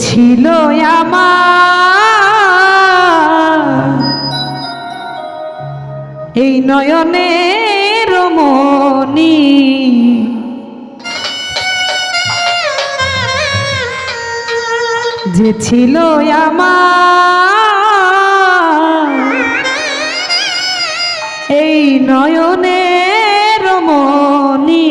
ছিল এই নয়নের মনি যে ছিল এই নয়নের মনি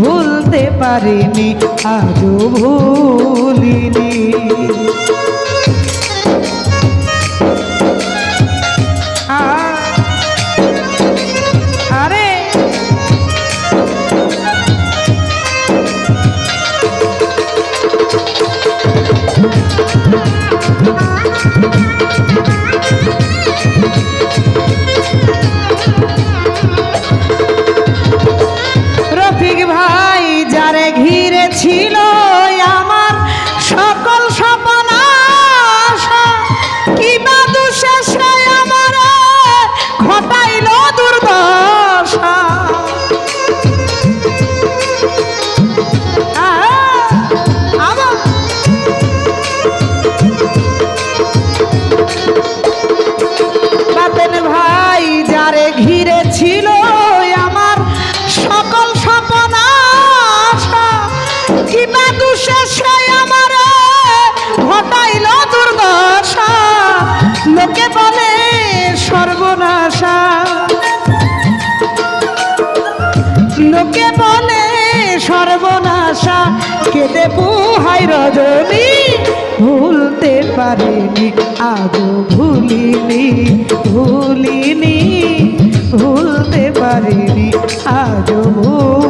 ভুলতে পারিনি আজও ভুলিনি। লোকে বলে সর্বনাশা কেটে পুহাই রজনী, ভুলতে পারিনি, আজও ভুলিনি ভুলিনি, ভুলতে পারিনি, আজও ভুলিনি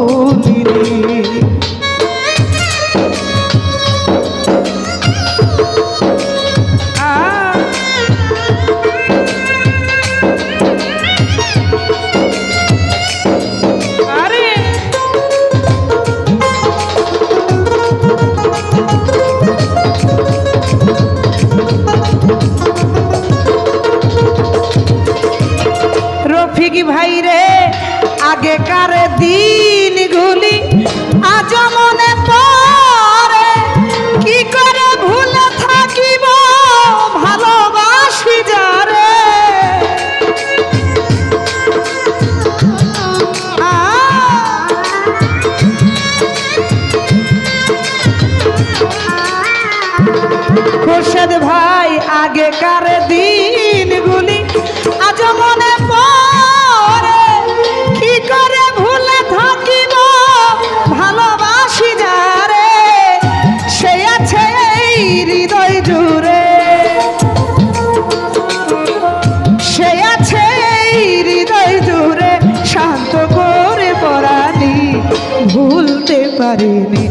খোরশেদ ভাই, আগেকার দিনগুলি আজ মনে পড়ে। কি করে ভুলে থাকিব? ভালোবাসি যারে সে আছে এই হৃদয় জুড়ে। সে আছে এই হৃদয় জুড়ে, শান্ত করে পড়ানি, ভুলতে পারিনি।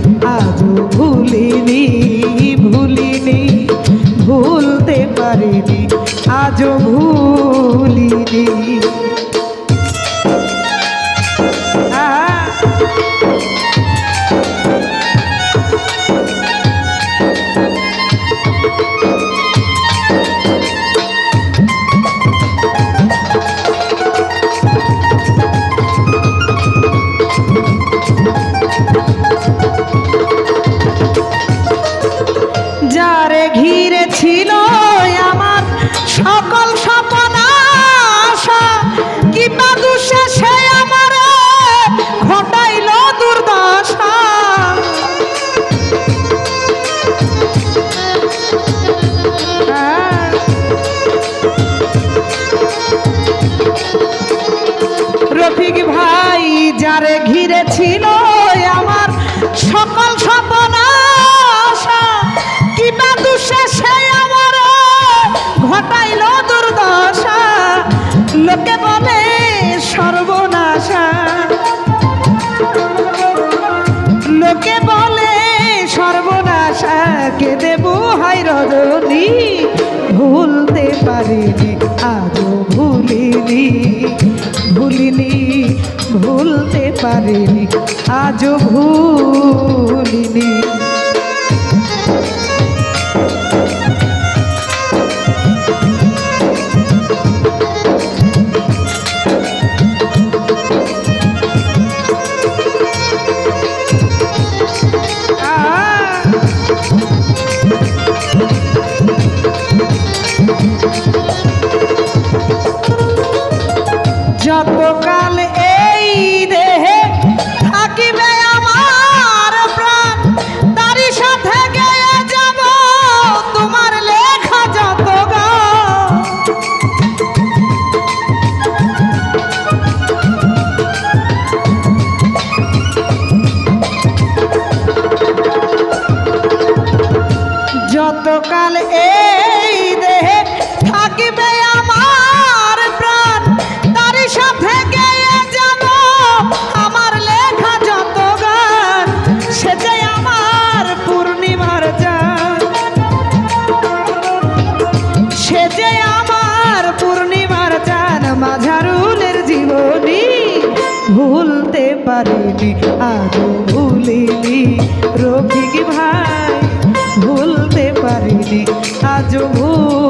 পারিনি আজও ভুলিনি। লোকে বলে সর্বনাশা। লোকে বলে সর্বনাশা কে দেব হাই রজনী। ভুলতে পারিনি, আজও ভুলিনি। ভুলিনি, ভুলতে পারিনি, আজও ভুলিনি। পারিনি আজও ভুলিনি। রফিক ভাই ভুলতে পারিনি আজও ভুলিনি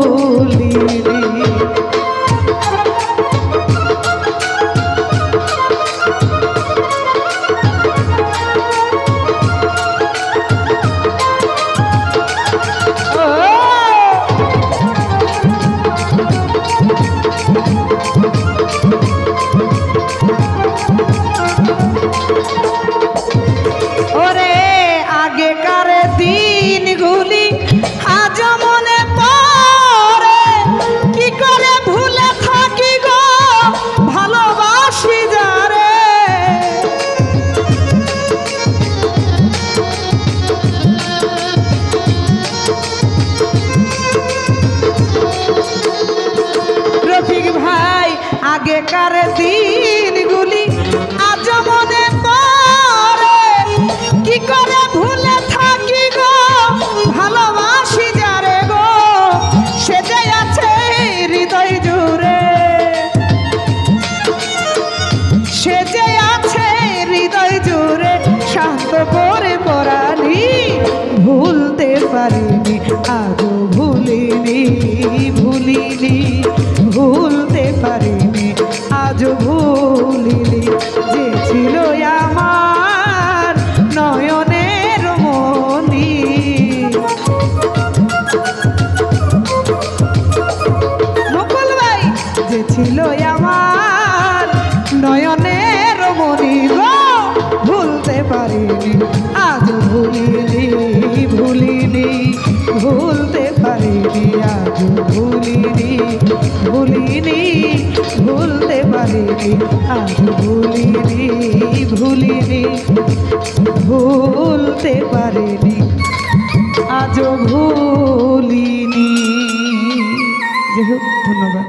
আগেকার দিনগুলি আজ মনে পড়ে। কি করে ভুলে থাকি গো? ভালোবাসি যারে গো? সে যে আছে হৃদয় জুড়ে। সে যে আছে হৃদয় জুড়ে, শান্ত করে পড়ানি ভুলতে পারিনি আজও ভুলিনি ভুলিনি। ছিল আমার নয়নের মনি। মুকুল ভাই, যে ছিল আমার নয়নের মনি গো, ভুলতে পারিনি আজ ভুলিনি ভুলিনি, ভুলতে পারিনি আজ ভুলিনি। ভুলিনি ভুলতে পারিনি আজ ভুলিনি ভুলিনি ভুলতে পারিনি আজও ভুলিনি। যেহেতু ধন্যবাদ।